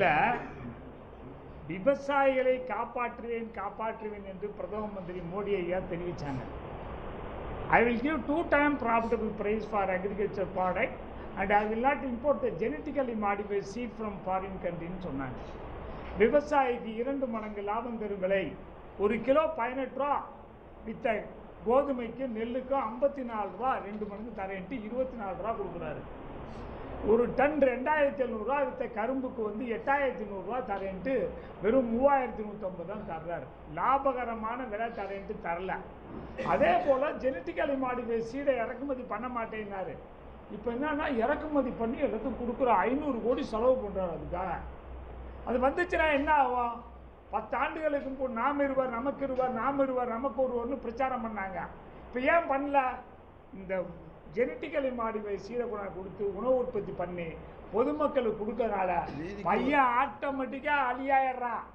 முதல்ல விவசாயிகளை காப்பாற்றுவேன் காப்பாற்றுவேன் என்று பிரதம மந்திரி மோடி ஐயா தெரிவித்தாங்க I will give two time profitable price for agriculture product and I will not import the genetically modify seed from foreign கண்ட்ரின்னு சொன்னாங்க. விவசாயிக்கு இரண்டு மடங்கு லாபம் தரும் விலை ஒரு கிலோ பதினெட்டு ரூபா வித்த கோதுமைக்கும் நெல்லுக்கும் ஐம்பத்தி நாலு ரூபா ரெண்டு மடங்கு தரேன்ட்டு இருபத்தி நாலு ரூபா கொடுக்குறாரு. ஒரு டன் ரெண்டாயிரத்தி எழுநூறுவா வித்த கரும்புக்கு வந்து எட்டாயிரத்தி நூறுரூவா தரேன்ட்டு வெறும் மூவாயிரத்தி நூற்றம்பது தான் தர்றாரு. லாபகரமான விலை தரேன்ட்டு தரல. அதே போல் ஜெனட்டிக்கலி மாடிஃபை சீடை இறக்குமதி பண்ண மாட்டேன்னாரு. இப்போ என்னன்னா இறக்குமதி பண்ணி எல்லாத்துக்கும் கொடுக்குற ஐநூறு கோடி செலவு பண்ணுறாரு அதுக்காக. அது வந்துச்சுன்னா என்ன ஆகும்? பத்து ஆண்டுகளுக்கும் போ நாம் இருவர் நமக்கு இருவர் நாம் இருவர் நமக்கு ஒருவர்னு பிரச்சாரம் பண்ணாங்க. இப்போ ஏன் பண்ணல? இந்த ஜெனட்டிக்கலி மாடிஃபை சீரகுணம் கொடுத்து உணவு உற்பத்தி பண்ணி பொதுமக்களுக்கு கொடுக்கறனால பையன் ஆட்டோமேட்டிக்காக அழியாயிடுறான்.